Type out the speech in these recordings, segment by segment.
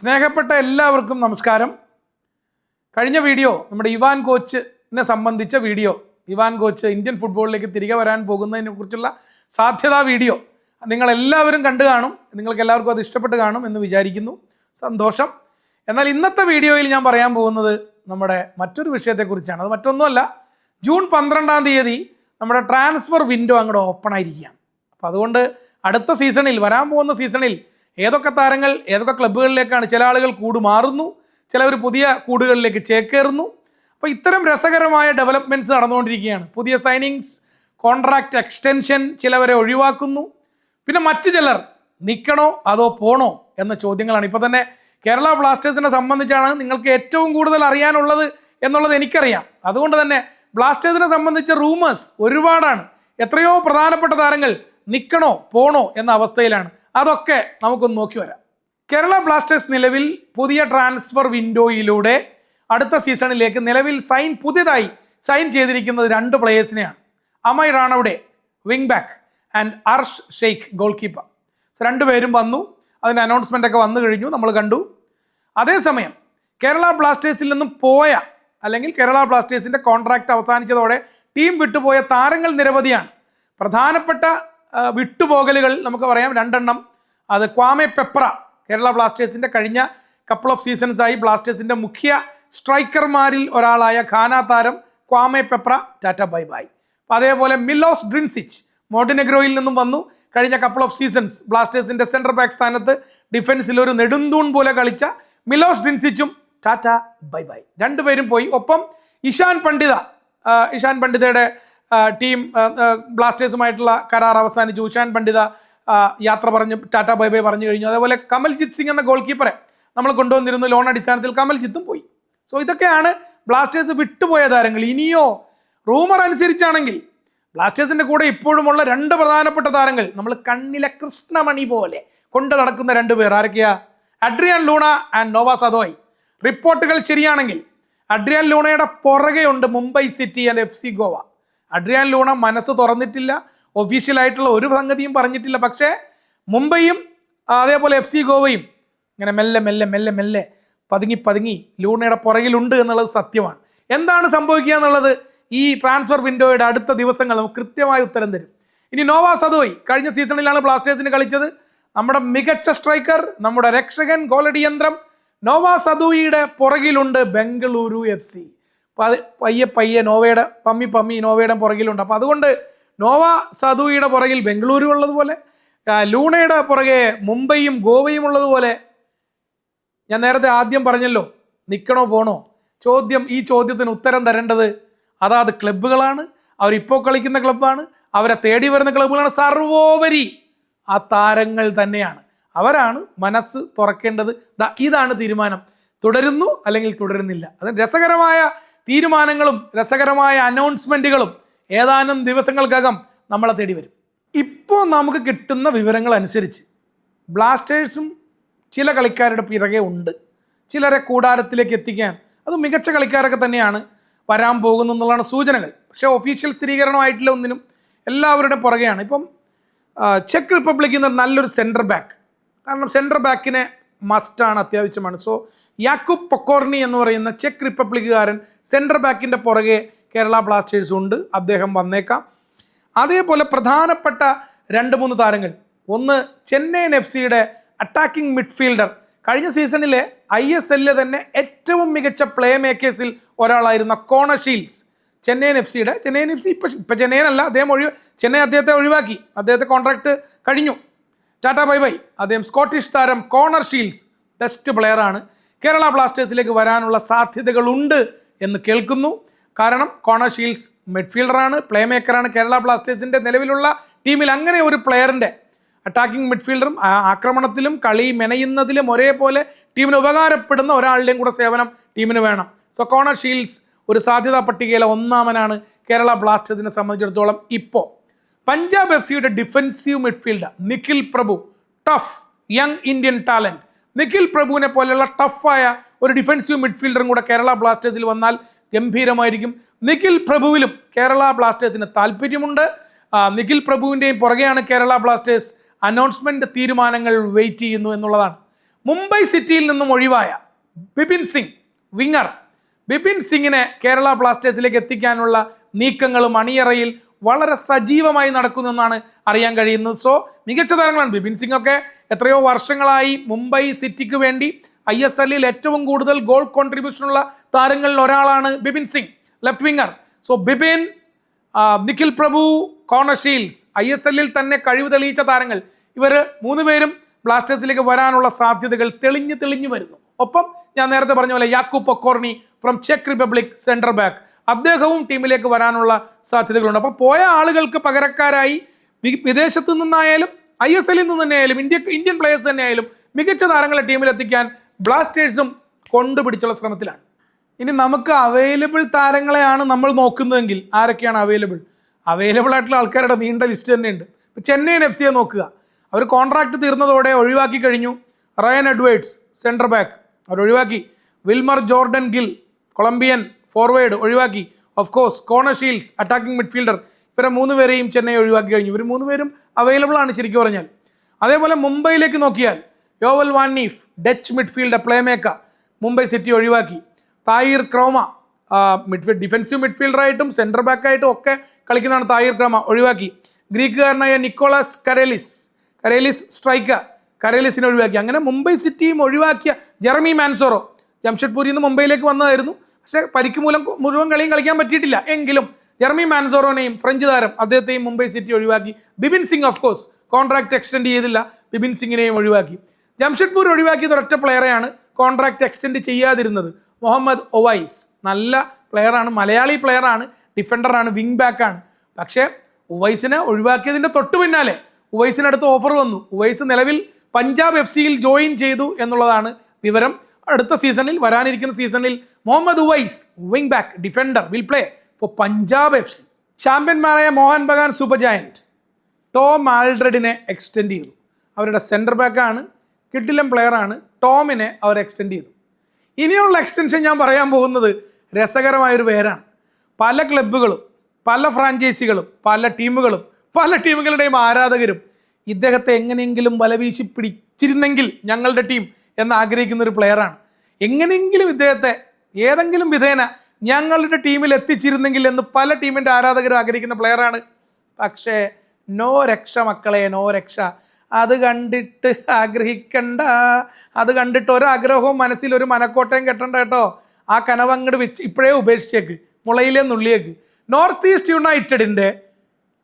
സ്നേഹപ്പെട്ട എല്ലാവർക്കും നമസ്കാരം. കഴിഞ്ഞ വീഡിയോ നമ്മുടെ ഇവാൻ കോച്ചിനെ സംബന്ധിച്ച വീഡിയോ ഇവാൻ കോച്ച് ഇന്ത്യൻ ഫുട്ബോളിലേക്ക് തിരികെ വരാൻ പോകുന്നതിനെ കുറിച്ചുള്ള സാധ്യതാ വീഡിയോ നിങ്ങൾ എല്ലാവരും കണ്ടു കാണും നിങ്ങൾക്ക് എല്ലാവർക്കും അത് ഇഷ്ടപ്പെട്ട് കാണും എന്ന് വിചാരിക്കുന്നു. സന്തോഷം. എന്നാൽ ഇന്നത്തെ വീഡിയോയിൽ ഞാൻ പറയാൻ പോകുന്നത് നമ്മുടെ മറ്റൊരു വിഷയത്തെക്കുറിച്ചാണ്. അത് മറ്റൊന്നുമല്ല ജൂൺ പന്ത്രണ്ടാം തീയതി നമ്മുടെ ട്രാൻസ്ഫർ വിൻഡോ അങ്ങോട്ട് ഓപ്പൺ ആയിരിക്കുകയാണ്. അപ്പോൾ അതുകൊണ്ട് അടുത്ത സീസണിൽ വരാൻ പോകുന്ന സീസണിൽ ഏതൊക്കെ താരങ്ങൾ ഏതൊക്കെ ക്ലബ്ബുകളിലേക്കാണ് ചില ആളുകൾ കൂട് മാറുന്നു ചിലവർ പുതിയ കൂടുകളിലേക്ക് ചേക്കേറുന്നു. അപ്പോൾ ഇത്തരം രസകരമായ ഡെവലപ്മെന്റ്സ് നടന്നുകൊണ്ടിരിക്കുകയാണ്. പുതിയ സൈനിങ്സ് കോൺട്രാക്റ്റ് എക്സ്റ്റൻഷൻ ചിലവരെ ഒഴിവാക്കുന്നു. പിന്നെ മറ്റു ചിലർ നിൽക്കണോ അതോ പോണോ എന്ന ചോദ്യങ്ങളാണ്. ഇപ്പോൾ തന്നെ കേരള ബ്ലാസ്റ്റേഴ്സിനെ സംബന്ധിച്ചാണ് നിങ്ങൾക്ക് ഏറ്റവും കൂടുതൽ അറിയാനുള്ളത് എന്നുള്ളത് എനിക്കറിയാം. അതുകൊണ്ട് തന്നെ ബ്ലാസ്റ്റേഴ്സിനെ സംബന്ധിച്ച റൂമേഴ്സ് ഒരുപാടാണ്. എത്രയോ പ്രധാനപ്പെട്ട താരങ്ങൾ നിൽക്കണോ പോണോ എന്ന അവസ്ഥയിലാണ്. അതൊക്കെ നമുക്കൊന്ന് നോക്കി വരാം. കേരള ബ്ലാസ്റ്റേഴ്സ് നിലവിൽ പുതിയ ട്രാൻസ്ഫർ വിൻഡോയിലൂടെ അടുത്ത സീസണിലേക്ക് നിലവിൽ സൈൻ പുതിയതായി സൈൻ ചെയ്തിരിക്കുന്നത് രണ്ട് പ്ലേയേഴ്സിനെയാണ് Amay റാണയുടെ wing back and Arsh Sheikh goalkeeper so രണ്ടുപേരും വന്നു. അതിന്റെ അനൗൺസ്മെന്റ് ഒക്കെ വന്നു കഴിഞ്ഞു. നമ്മൾ കണ്ടു. അതേസമയം കേരള ബ്ലാസ്റ്റേഴ്സിൽ നിന്നും പോയ അല്ലെങ്കിൽ കേരള ബ്ലാസ്റ്റേഴ്സിന്റെ കോൺട്രാക്റ്റ് അവസാനിച്ചതോടെ ടീം വിട്ടുപോയ താരങ്ങൾ നിരവധിയാണ്. പ്രധാനപ്പെട്ട വിട്ടുപോകലുകൾ നമുക്ക് പറയാം. രണ്ടെണ്ണം. അത് ക്വാമെ പെപ്ര കേരള ബ്ലാസ്റ്റേഴ്സിന്റെ കഴിഞ്ഞ കപ്പിൾ ഓഫ് സീസൺസായി ബ്ലാസ്റ്റേഴ്സിന്റെ മുഖ്യ സ്ട്രൈക്കർമാരിൽ ഒരാളായ ഖാന താരം Kwame Peprah tata bye bye അതേപോലെ മിലോസ് ഡ്രിൻസിച്ച് മോഡിനെഗ്രോയിൽ നിന്നും വന്നു. കഴിഞ്ഞ കപ്പിൾ ഓഫ് സീസൺസ് ബ്ലാസ്റ്റേഴ്സിന്റെ സെന്റർ ബാക്ക് സ്ഥാനത്ത് ഡിഫൻസിൽ ഒരു നെടുന്തൂൺ പോലെ കളിച്ച മിലോസ് ഡ്രിൻസിച്ചും ടാറ്റ ബൈ ബൈ രണ്ടുപേരും പോയി. ഒപ്പം ഇഷാൻ പണ്ഡിത ഇഷാൻ പണ്ഡിതയുടെ ടീം ബ്ലാസ്റ്റേഴ്സുമായിട്ടുള്ള കരാർ അവസാനിച്ചു. ഉഷാൻ പണ്ഡിത യാത്ര പറഞ്ഞു ടാറ്റ ബൈ ബൈ പറഞ്ഞു കഴിഞ്ഞു. അതേപോലെ കമൽജിത്ത് സിംഗ് എന്ന ഗോൾ കീപ്പറെ നമ്മൾ കൊണ്ടുവന്നിരുന്നു ലോൺ അടിസ്ഥാനത്തിൽ കമൽജിത്തും പോയി. സോ ഇതൊക്കെയാണ് ബ്ലാസ്റ്റേഴ്സ് വിട്ടുപോയ താരങ്ങൾ. ഇനിയോ റൂമർ അനുസരിച്ചാണെങ്കിൽ ബ്ലാസ്റ്റേഴ്സിന്റെ കൂടെ ഇപ്പോഴുമുള്ള രണ്ട് പ്രധാനപ്പെട്ട താരങ്ങൾ നമ്മൾ കണ്ണിലെ കൃഷ്ണമണി പോലെ കൊണ്ടു നടക്കുന്ന രണ്ട് പേർ. ആരൊക്കെയാ? Adrian Luna and Noah Sadaoui. റിപ്പോർട്ടുകൾ ശരിയാണെങ്കിൽ അഡ്രിയാൻ ലൂണയുടെ പുറകെയുണ്ട് Mumbai City and F C Goa. Adrian Luna മനസ്സ് തുറന്നിട്ടില്ല. ഒഫീഷ്യലായിട്ടുള്ള ഒരു സംഗതിയും പറഞ്ഞിട്ടില്ല. പക്ഷേ മുംബൈയും അതേപോലെ എഫ് സി ഗോവയും ഇങ്ങനെ മെല്ലെ മെല്ലെ മെല്ലെ മെല്ലെ പതുങ്ങി പതുങ്ങി ലൂണയുടെ പുറകിലുണ്ട് എന്നുള്ളത് സത്യമാണ്. എന്താണ് സംഭവിക്കുക എന്നുള്ളത് ഈ ട്രാൻസ്ഫർ വിൻഡോയുടെ അടുത്ത ദിവസങ്ങൾ നമുക്ക് കൃത്യമായ ഉത്തരം തരും. ഇനി നോവാ സദോയ് കഴിഞ്ഞ സീസണിലാണ് ബ്ലാസ്റ്റേഴ്സിന് കളിച്ചത്. നമ്മുടെ മികച്ച സ്ട്രൈക്കർ നമ്മുടെ രക്ഷകൻ ഗോളടി യന്ത്രം നോവ സദോയിയുടെ പുറകിലുണ്ട് ബംഗളൂരു എഫ് സി പയ്യെ പയ്യെ നോവയുടെ പമ്മി പമ്മി നോവയുടെ പുറകിലുണ്ട്. അപ്പോൾ അതുകൊണ്ട് നോവ സദുയുടെ പുറകിൽ ബംഗളൂരു ഉള്ളതുപോലെ ലൂണയുടെ പുറകെ മുംബൈയും ഗോവയും ഉള്ളതുപോലെ ഞാൻ നേരത്തെ ആദ്യം പറഞ്ഞല്ലോ നിൽക്കണോ പോണോ? ചോദ്യം ഈ ചോദ്യത്തിന് ഉത്തരം തരേണ്ടത് അതാത് ക്ലബ്ബുകളാണ് അവരിപ്പോൾ കളിക്കുന്ന ക്ലബ്ബാണ് അവരെ തേടി വരുന്ന ക്ലബ്ബുകളാണ്. സർവോപരി ആ താരങ്ങൾ തന്നെയാണ്. അവരാണ് മനസ്സ് തുറക്കേണ്ടത്. ഇതാണ് തീരുമാനം. തുടരുന്നു അല്ലെങ്കിൽ തുടരുന്നില്ല. അത് രസകരമായ തീരുമാനങ്ങളും രസകരമായ അനൗൺസ്മെന്റുകളും ഏതാനും ദിവസങ്ങൾക്കകം നമ്മളെ തേടി വരും. ഇപ്പോൾ നമുക്ക് കിട്ടുന്ന വിവരങ്ങൾ അനുസരിച്ച് ബ്ലാസ്റ്റേഴ്സും ചില കളിക്കാരുടെ പിറകെ ഉണ്ട്. ചിലരെ കൂടാരത്തിലേക്ക് എത്തിക്കാൻ അത് മികച്ച കളിക്കാരൊക്കെ തന്നെയാണ് വരാൻ പോകുന്നു എന്നുള്ളതാണ് സൂചനകൾ. പക്ഷേ ഒഫീഷ്യൽ സ്ഥിരീകരണമായിട്ടില്ല ഒന്നിനും എല്ലാവരുടെ പുറകെയാണ്. ഇപ്പം ചെക്ക് റിപ്പബ്ലിക്കിൽ നിന്ന് നല്ലൊരു സെന്റർ ബാക്ക് കാരണം സെന്റർ ബാക്കിനെ മസ്റ്റാണ് അത്യാവശ്യമാണ്. സോ യാക്കൂബ് പൊക്കോർണി എന്ന് പറയുന്ന ചെക്ക് റിപ്പബ്ലിക്കുകാരൻ സെൻട്രൽ ബാക്കിന്റെ പുറകെ കേരള ബ്ലാസ്റ്റേഴ്സ് ഉണ്ട്. അദ്ദേഹം വന്നേക്കാം. അതേപോലെ പ്രധാനപ്പെട്ട രണ്ട് മൂന്ന് താരങ്ങൾ. ഒന്ന് ചെന്നൈയിൻ എഫ് സിയുടെ അറ്റാക്കിംഗ് മിഡ്ഫീൽഡർ കഴിഞ്ഞ സീസണിലെ ഐ എസ് എല്ലിലെ തന്നെ ഏറ്റവും മികച്ച പ്ലേ മേക്കേഴ്സിൽ ഒരാളായിരുന്ന കോണഷീൽസ് ചെന്നൈയിൻ എഫ് സിയുടെ ചെന്നൈയിൻ എഫ് സി ഇപ്പം ഇപ്പം ചെന്നൈയിനല്ല അദ്ദേഹം ഒഴിവ് ചെന്നൈ അദ്ദേഹത്തെ ഒഴിവാക്കി. അദ്ദേഹത്തെ കോൺട്രാക്ട് കഴിഞ്ഞു. Tata bye bye. അദ്ദേഹം സ്കോട്ടിഷ് താരം കോണർ ഷീൽസ് ബെസ്റ്റ് പ്ലെയറാണ് കേരള ബ്ലാസ്റ്റേഴ്സിലേക്ക് വരാനുള്ള സാധ്യതകളുണ്ട് എന്ന് കേൾക്കുന്നു. കാരണം കോണർ ഷീൽസ് മിഡ്ഫീൽഡറാണ് പ്ലേ മേക്കറാണ് കേരള ബ്ലാസ്റ്റേഴ്സിന്റെ നിലവിലുള്ള ടീമിൽ അങ്ങനെ ഒരു പ്ലെയറിന്റെ അറ്റാക്കിംഗ് മിഡ്ഫീൽഡറും ആക്രമണത്തിലും കളി മെനയുന്നതിലും ഒരേപോലെ ടീമിന് ഉപകാരപ്പെടുന്ന ഒരാളുടെയും കൂടെ സേവനം ടീമിന് വേണം. സോ കോണർ ഷീൽസ് ഒരു സാധ്യതാ പട്ടികയിലെ ഒന്നാമനാണ് കേരള ബ്ലാസ്റ്റേഴ്സിനെ സംബന്ധിച്ചിടത്തോളം ഇപ്പോൾ പഞ്ചാബ് എഫ് സിയുടെ defensive midfielder Nikhil Prabhu tough young Indian talent Nikhil പ്രഭുവിനെ പോലെയുള്ള ടഫായ ഒരു ഡിഫൻസീവ് മിഡ്ഫീൽഡറും കൂടെ കേരള ബ്ലാസ്റ്റേഴ്സിൽ വന്നാൽ ഗംഭീരമായിരിക്കും. നിഖിൽ പ്രഭുവിലും കേരള ബ്ലാസ്റ്റേഴ്സിന് താല്പര്യമുണ്ട്. നിഖിൽ പ്രഭുവിന്റെയും പുറകെയാണ് കേരള ബ്ലാസ്റ്റേഴ്സ് അനൗൺസ്മെന്റ് തീരുമാനങ്ങൾ വെയിറ്റ് ചെയ്യുന്നു എന്നുള്ളതാണ്. മുംബൈ സിറ്റിയിൽ നിന്നും ഒഴിവായ ബിപിൻ സിംഗ് വിങ്ങർ ബിപിൻ സിംഗിനെ കേരള ബ്ലാസ്റ്റേഴ്സിലേക്ക് എത്തിക്കാനുള്ള നീക്കങ്ങളും മണിയറയിൽ വളരെ സജീവമായി നടക്കുന്നു എന്നാണ് അറിയാൻ കഴിയുന്നത്. സോ മികച്ച താരങ്ങളാണ് ബിപിൻ സിംഗ് ഒക്കെ എത്രയോ വർഷങ്ങളായി മുംബൈ സിറ്റിക്ക് വേണ്ടി ഐ എസ് എല്ലിൽ ഏറ്റവും കൂടുതൽ ഗോൾ കോൺട്രിബ്യൂഷനുള്ള താരങ്ങളിൽ ഒരാളാണ് Bipin Singh left winger so Bipin Nikhil Prabhu Connor Shields I S എല്ലിൽ തന്നെ കഴിവ് തെളിയിച്ച താരങ്ങൾ. ഇവർ മൂന്ന് പേരും ബ്ലാസ്റ്റേഴ്സിലേക്ക് വരാനുള്ള സാധ്യതകൾ തെളിഞ്ഞു തെളിഞ്ഞു വരുന്നു. ഒപ്പം ഞാൻ നേരത്തെ പറഞ്ഞ പോലെ യാക്കു പൊക്കോർണി ഫ്രം ചെക്ക് റിപ്പബ്ലിക് സെൻട്രൽ ബാക്ക് അദ്ദേഹവും ടീമിലേക്ക് വരാനുള്ള സാധ്യതകളുണ്ട്. അപ്പോൾ പോയ ആളുകൾക്ക് പകരക്കാരായി വിദേശത്തു നിന്നായാലും ഐ എസ് എല്ലിൽ നിന്ന് തന്നെയായാലും ഇന്ത്യ ഇന്ത്യൻ പ്ലേയേഴ്സ് തന്നെയായാലും മികച്ച താരങ്ങളെ ടീമിലെത്തിക്കാൻ ബ്ലാസ്റ്റേഴ്സും കൊണ്ടുപിടിച്ചുള്ള ശ്രമത്തിലാണ്. ഇനി നമുക്ക് അവൈലബിൾ താരങ്ങളെയാണ് നമ്മൾ നോക്കുന്നതെങ്കിൽ ആരൊക്കെയാണ് അവൈലബിൾ അവൈലബിൾ ആയിട്ടുള്ള ആൾക്കാരുടെ നീണ്ട ലിസ്റ്റ് തന്നെയുണ്ട്. ഇപ്പോൾ ചെന്നൈയിൻ എഫ് സിയെ നോക്കുക. അവർ കോൺട്രാക്ട് തീർന്നതോടെ ഒഴിവാക്കി കഴിഞ്ഞു. റയൻ എഡ്വേർഡ്സ് സെൻട്രർ ബാക്ക് അവർ ഒഴിവാക്കി Wilmar Jordan Gil Colombian forward ഒഴിവാക്കി. Of course Connor Shields attacking midfielder ഇവരെ മൂന്ന് പേരെയും ചെന്നൈ ഒഴിവാക്കി കഴിഞ്ഞു. ഇവർ മൂന്ന് പേരും അവൈലബിൾ ആണ് ശരിക്കും പറഞ്ഞാൽ. അതേപോലെ മുംബൈയിലേക്ക് നോക്കിയാൽ Yoell van Nieff Dutch midfield playmaker Mumbai City ഒഴിവാക്കി. തായിർ ക്രോമ മിഡ്ഫീൽഡ് ഡിഫൻസീവ് മിഡ്ഫീൽഡറായിട്ടും സെന്റർ ബാക്കായിട്ടും ഒക്കെ കളിക്കുന്നതാണ് തായിർ ക്രോമ ഒഴിവാക്കി. ഗ്രീക്കുകാരനായ നിക്കോളാസ് കരേലിസ് കരേലിസ് സ്ട്രൈക്കർ കരേലിസിനെ ഒഴിവാക്കി. അങ്ങനെ മുംബൈ സിറ്റിയും ഒഴിവാക്കിയ ജെറമി മാൻസോറോ ജംഷഡ്പൂരിൽ നിന്ന് മുംബൈയിലേക്ക് വന്നതായിരുന്നു. പക്ഷേ പരിക്ക് മൂലം മുഴുവൻ കളിയും കളിക്കാൻ പറ്റിയിട്ടില്ല. എങ്കിലും ജെർമി മാൻസോറോനെയും ഫ്രഞ്ച് താരം അദ്ദേഹത്തെയും മുംബൈ സിറ്റി ഒഴിവാക്കി. Bibin Singh of course contract extend ചെയ്തില്ല. ബിബിൻ സിംഗിനെയും ഒഴിവാക്കി. ജംഷഡ്പൂർ ഒഴിവാക്കിയത് ഒരൊറ്റ പ്ലെയറെയാണ് കോൺട്രാക്ട് എക്സ്റ്റെൻഡ് ചെയ്യാതിരുന്നത്. മുഹമ്മദ് ഒവൈസ് നല്ല പ്ലെയറാണ് മലയാളി പ്ലെയറാണ് ഡിഫൻഡറാണ് വിങ് ബാക്കാണ് പക്ഷേ ഉവൈസിനെ ഒഴിവാക്കിയതിന്റെ തൊട്ട് പിന്നാലെ ഉവൈസിനടുത്ത് ഓഫർ വന്നു. ഉവൈസ് നിലവിൽ പഞ്ചാബ് എഫ് സിയിൽ ജോയിൻ ചെയ്തു എന്നുള്ളതാണ് വിവരം. അടുത്ത സീസണിൽ വരാനിരിക്കുന്ന സീസണിൽ Muhammad Uvais wing back defender will play for Punjab F C. ചാമ്പ്യന്മാരായ Mohun Bagan Super Giant Tom ആൽഡ്രഡിനെ extend ചെയ്തു. അവരുടെ സെന്റർ ബാക്കാണ് കിട്ടിലം പ്ലെയറാണ് ടോമിനെ അവർ എക്സ്റ്റെൻഡ് ചെയ്തു. ഇനിയുള്ള എക്സ്റ്റൻഷൻ ഞാൻ പറയാൻ പോകുന്നത് രസകരമായൊരു പേരാണ്. പല ക്ലബ്ബുകളും പല ഫ്രാഞ്ചൈസികളും പല ടീമുകളും പല ടീമുകളുടെയും ആരാധകരും ഇദ്ദേഹത്തെ എങ്ങനെയെങ്കിലും വലവീശി പിടിച്ചിരുന്നെങ്കിൽ ഞങ്ങളുടെ ടീം എന്ന് ആഗ്രഹിക്കുന്ന ഒരു പ്ലെയറാണ് എങ്ങനെയെങ്കിലും ഇദ്ദേഹത്തെ ഏതെങ്കിലും വിധേന ഞങ്ങളുടെ ടീമിൽ എത്തിച്ചിരുന്നെങ്കിൽ എന്ന് പല ടീമിന്റെ ആരാധകരും ആഗ്രഹിക്കുന്ന പ്ലെയറാണ് പക്ഷേ നോ രക്ഷ മക്കളെ നോ രക്ഷ. അത് കണ്ടിട്ട് ആഗ്രഹിക്കണ്ട. അത് കണ്ടിട്ട് ഒരാഗ്രഹവും മനസ്സിൽ ഒരു മനക്കോട്ടയും കെട്ടണ്ട കേട്ടോ. ആ കനവ് അങ്ങോട്ട് വെച്ച് ഇപ്പോഴേ ഉപേക്ഷിച്ചേക്ക്. മുളയിലെ നുള്ളിയേക്ക്. നോർത്ത് ഈസ്റ്റ് യുണൈറ്റഡിന്റെ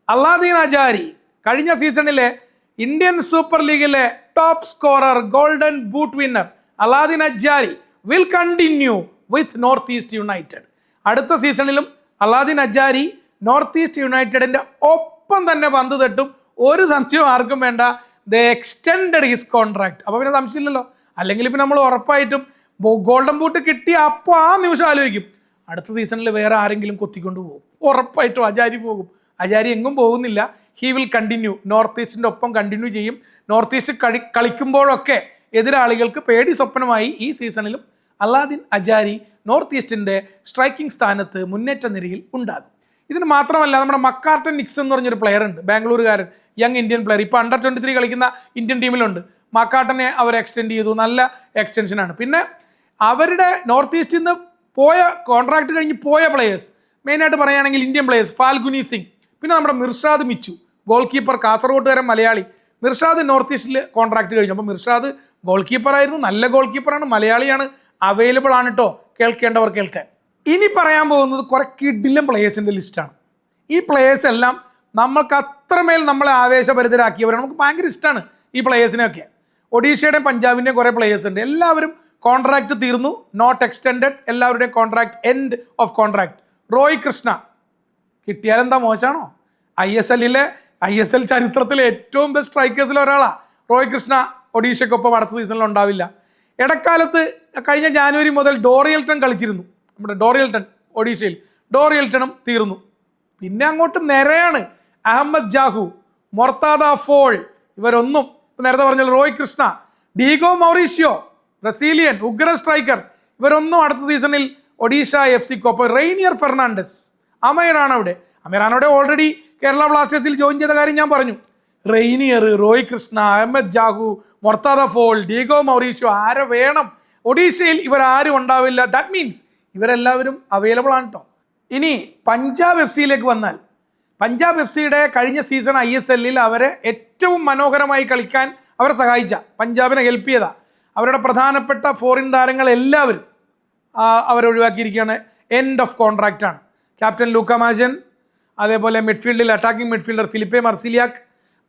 അള്ളാദീൻ അജാരി കഴിഞ്ഞ സീസണിലെ ഇന്ത്യൻ സൂപ്പർ ലീഗിലെ top scorer golden boot winner Alaaeddine Ajaraie will continue with North East United അടുത്ത സീസണിലും അലാദിൻ അജാരി നോർത്ത് ഈസ്റ്റ് യുണൈറ്റഡിന്റെ ഒപ്പം തന്നെ പന്ത് തട്ടും. ഒരു സംശയവും ആർക്കും വേണ്ട. ദ എക്സ്റ്റെൻഡഡ് ഹിസ് കോൺട്രാക്ട് അപ്പോൾ പിന്നെ സംശയമില്ലല്ലോ. അല്ലെങ്കിൽ ഇപ്പം നമ്മൾ ഉറപ്പായിട്ടും ഗോൾഡൻ ബൂട്ട് കിട്ടി അപ്പോൾ ആ നിമിഷം ആലോചിക്കും. അടുത്ത സീസണിൽ വേറെ ആരെങ്കിലും കൊത്തിക്കൊണ്ട് പോകും. ഉറപ്പായിട്ടും അജാരി പോകും. അജാരി എങ്ങും പോകുന്നില്ല. ഹി വിൽ കണ്ടിന്യൂ നോർത്ത് ഈസ്റ്റിന്റെ ഒപ്പം കണ്ടിന്യൂ ചെയ്യും. നോർത്ത് ഈസ്റ്റ് കളി കളിക്കുമ്പോഴൊക്കെ എതിരാളികൾക്ക് പേടി സ്വപ്നമായി ഈ സീസണിലും അലാദിൻ അജാരി നോർത്ത് ഈസ്റ്റിന്റെ സ്ട്രൈക്കിംഗ് സ്ഥാനത്ത് മുന്നേറ്റ നിരയിൽ ഉണ്ടാകും. ഇതിന് മാത്രമല്ല നമ്മുടെ മക്കാർട്ടൻ നിക്സ് എന്ന് പറഞ്ഞൊരു പ്ലെയർ ഉണ്ട്. ബാംഗ്ലൂരുകാരൻ യങ് ഇന്ത്യൻ പ്ലെയർ ഇപ്പോൾ അണ്ടർ ട്വന്റി ത്രീ കളിക്കുന്ന ഇന്ത്യൻ ടീമിലുണ്ട് മക്കാട്ടനെ അവർ എക്സ്റ്റെൻഡ് ചെയ്തു. നല്ല എക്സ്റ്റെൻഷനാണ് പിന്നെ അവരുടെ നോർത്ത് ഈസ്റ്റിൽ നിന്ന് പോയ കോൺട്രാക്ട് കഴിഞ്ഞ് പോയ പ്ലെയേഴ്സ് മെയിനായിട്ട് പറയുകയാണെങ്കിൽ ഇന്ത്യൻ പ്ലെയേഴ്സ് ഫാൽഗുനി സിംഗ് പിന്നെ നമ്മുടെ മിർഷാദ് മിച്ചു ഗോൾ കീപ്പർ കാസർഗോട്ടുകാരൻ മലയാളി. മിർഷാദ് നോർത്ത് ഈസ്റ്റിൽ കോൺട്രാക്ട് കഴിഞ്ഞു. അപ്പോൾ മിർഷാദ് ഗോൾ കീപ്പറായിരുന്നു നല്ല ഗോൾ കീപ്പറാണ് മലയാളിയാണ് അവൈലബിൾ ആണ് കേട്ടോ കേൾക്കേണ്ടവർ കേൾക്കാൻ. ഇനി പറയാൻ പോകുന്നത് കുറെ കിഡിലും പ്ലേയേഴ്സിന്റെ ലിസ്റ്റാണ് ഈ പ്ലേയേഴ്സ് എല്ലാം നമ്മൾക്ക് അത്രമേൽ നമ്മളെ ആവേശഭരിതരാക്കിയവരാണ്. നമുക്ക് ഭയങ്കര ഇഷ്ടമാണ് ഈ പ്ലേയേഴ്സിനെയൊക്കെ ഒഡീഷയുടെയും പഞ്ചാബിന്റെയും കുറേ പ്ലേയേഴ്സ് ഉണ്ട്. എല്ലാവരും കോൺട്രാക്ട് തീർന്നു. നോട്ട് എക്സ്റ്റെൻഡഡ് എല്ലാവരുടെയും contract end of contract Roy Krishna കിട്ടിയാൽ എന്താ മോശമാണോ ഐ എസ് എല്ലിലെ ഐ എസ് എൽ ചരിത്രത്തിലെ ഏറ്റവും ബെസ്റ്റ് സ്ട്രൈക്കേഴ്സിൽ ഒരാളാണ് റോയ് കൃഷ്ണ ഒഡീഷയ്ക്കൊപ്പം അടുത്ത സീസണിൽ ഉണ്ടാവില്ല. ഇടക്കാലത്ത് കഴിഞ്ഞ ജാനുവരി മുതൽ ഡോറിയൽട്ടൺ കളിച്ചിരുന്നു. നമ്മുടെ ഡോറിയൽട്ടൺ ഒഡീഷയിൽ. ഡോറിയൽട്ടണും തീർന്നു. പിന്നെ അങ്ങോട്ട് നിരയാണ് അഹമ്മദ് ജാഹു മൊർത്താദ ഫോൾ ഇവരൊന്നും നേരത്തെ പറഞ്ഞ Roy Krishna Diego Mauricio Brazilian ഉഗ്ര സ്ട്രൈക്കർ ഇവരൊന്നും അടുത്ത സീസണിൽ ഒഡീഷ എഫ് സിക്കൊപ്പം റെയ്നിയർ ഫെർണാണ്ടസ് അമയറാണ് അവിടെ അമയറാണ് അവിടെ ഓൾറെഡി കേരള ബ്ലാസ്റ്റേഴ്സിൽ ജോയിൻ ചെയ്ത കാര്യം ഞാൻ പറഞ്ഞു. Rainier Roy Krishna Ahmed Jahouh Mourtada Fall Diego Mauricio ആരെ വേണം? ഒഡീഷയിൽ ഇവരാരും ഉണ്ടാവില്ല. ദാറ്റ് മീൻസ് ഇവരെല്ലാവരും അവൈലബിൾ ആണ് കേട്ടോ ഇനി പഞ്ചാബ് എഫ് സിയിലേക്ക് വന്നാൽ. പഞ്ചാബ് എഫ് സിയുടെ കഴിഞ്ഞ സീസൺ ഐ എസ് എല്ലിൽ അവരെ ഏറ്റവും മനോഹരമായി കളിക്കാൻ അവരെ സഹായിച്ച പഞ്ചാബിനെ ഹെൽപ്പ് ചെയ്ത അവരുടെ പ്രധാനപ്പെട്ട ഫോറിൻ താരങ്ങൾ എല്ലാവരും അവരൊഴിവാക്കിയിരിക്കുകയാണ് എൻഡ് ഓഫ് കോൺട്രാക്റ്റാണ് ക്യാപ്റ്റൻ ലൂക്ക മാജൻ അതേപോലെ മിഡ്ഫീൽഡിൽ അറ്റാക്കിംഗ് മിഡ്ഫീൽഡർ ഫിലിപ്പെ മർസിലിയാക്ക്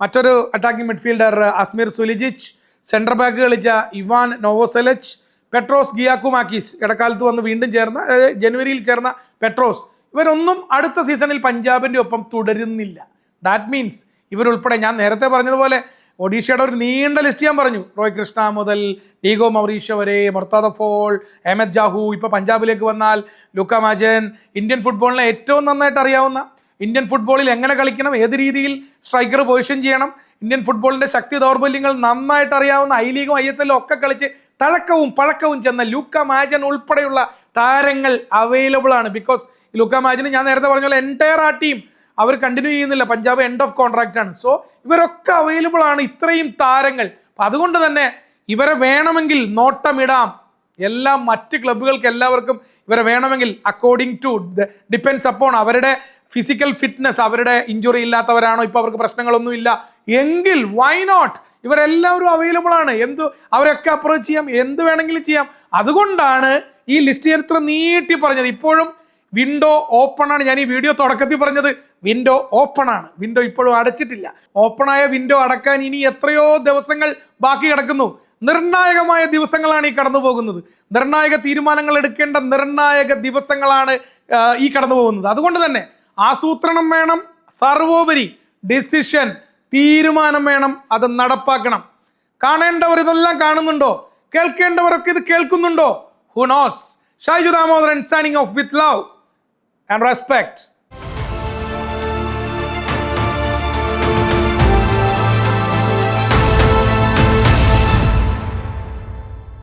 മറ്റൊരു attacking midfielder Asmir Suljic centre back കളിച്ച ഇവാൻ നോവോസെലച്ച് പെട്രോസ് ഗിയാക്കുമാക്കീസ് ഇടക്കാലത്ത് വന്ന് വീണ്ടും ചേർന്ന ജനുവരിയിൽ ചേർന്ന പെട്രോസ് ഇവരൊന്നും അടുത്ത സീസണിൽ പഞ്ചാബിന്റെ ഒപ്പം തുടരുന്നില്ല. ദാറ്റ് മീൻസ് ഇവരുൾപ്പെടെ ഞാൻ നേരത്തെ പറഞ്ഞതുപോലെ ഒഡീഷയുടെ ഒരു നീണ്ട ലിസ്റ്റ് ഞാൻ പറഞ്ഞു. റോയ് കൃഷ്ണ മുതൽ ഡീഗോ മൗറീഷ വരെ മർത്താദ ഫോൾ അഹമ്മദ് ജാഹു ഇപ്പോൾ പഞ്ചാബിലേക്ക് വന്നാൽ ലുക്ക മാജൻ ഇന്ത്യൻ ഫുട്ബോളിനെ ഏറ്റവും നന്നായിട്ട് അറിയാവുന്ന ഇന്ത്യൻ ഫുട്ബോളിൽ എങ്ങനെ കളിക്കണം ഏത് രീതിയിൽ സ്ട്രൈക്കർ പൊസിഷൻ ചെയ്യണം ഇന്ത്യൻ ഫുട്ബോളിന്റെ ശക്തി ദൗർബല്യങ്ങൾ നന്നായിട്ട് അറിയാവുന്ന ഐ ലീഗും ഐ എസ് എല്ലും ഒക്കെ കളിച്ച് തഴക്കവും പഴക്കവും ചെന്ന ലുക്ക മാജൻ ഉൾപ്പെടെയുള്ള താരങ്ങൾ അവൈലബിൾ ആണ്. ബിക്കോസ് ലുക്ക മാജിന് ഞാൻ നേരത്തെ പറഞ്ഞ പോലെ എന്റയർ ആ ടീം അവർ കണ്ടിന്യൂ ചെയ്യുന്നില്ല. പഞ്ചാബ് എൻഡ് ഓഫ് കോൺട്രാക്റ്റ് ആണ്. സോ ഇവരൊക്കെ അവൈലബിൾ ആണ് ഇത്രയും താരങ്ങൾ. അപ്പം അതുകൊണ്ട് തന്നെ ഇവരെ വേണമെങ്കിൽ നോട്ടമിടാം എല്ലാ മറ്റ് ക്ലബ്ബുകൾക്ക് എല്ലാവർക്കും ഇവരെ വേണമെങ്കിൽ അക്കോർഡിംഗ് ടു ഡിപ്പെൻസ് അപ്പോൺ അവരുടെ ഫിസിക്കൽ ഫിറ്റ്നസ് അവരുടെ ഇഞ്ചുറി ഇല്ലാത്തവരാണോ? ഇപ്പോൾ അവർക്ക് പ്രശ്നങ്ങളൊന്നും ഇല്ല. എങ്കിൽ വൈ നോട്ട് ഇവരെല്ലാവരും അവൈലബിൾ ആണ്. എന്ത് അവരൊക്കെ അപ്രോച്ച് ചെയ്യാം. എന്ത് വേണമെങ്കിലും ചെയ്യാം. അതുകൊണ്ടാണ് ഈ ലിസ്റ്റ് ചരിത്രം നീട്ടി പറഞ്ഞത്. ഇപ്പോഴും വിൻഡോ ഓപ്പൺ ആണ് ഞാൻ ഈ വീഡിയോ തുടക്കത്തിൽ പറഞ്ഞത്. വിൻഡോ ഓപ്പൺ ആണ്. വിൻഡോ ഇപ്പോഴും അടച്ചിട്ടില്ല. ഓപ്പൺ ആയ വിൻഡോ അടക്കാൻ ഇനി എത്രയോ ദിവസങ്ങൾ ബാക്കി കിടക്കുന്നു. നിർണായകമായ ദിവസങ്ങളാണ് ഈ കടന്നു പോകുന്നത്. നിർണായക തീരുമാനങ്ങൾ എടുക്കേണ്ട നിർണായക ദിവസങ്ങളാണ് ഈ കടന്നു പോകുന്നത്. അതുകൊണ്ട് തന്നെ ആസൂത്രണം വേണം സർവോപരി ഡിസിഷൻ തീരുമാനം വേണം അത് നടപ്പാക്കണം. കാണേണ്ടവർ ഇതെല്ലാം കാണുന്നുണ്ടോ? കേൾക്കേണ്ടവരൊക്കെ ഇത് കേൾക്കുന്നുണ്ടോ? Who knows Shaju Damodaran signing off with love and respect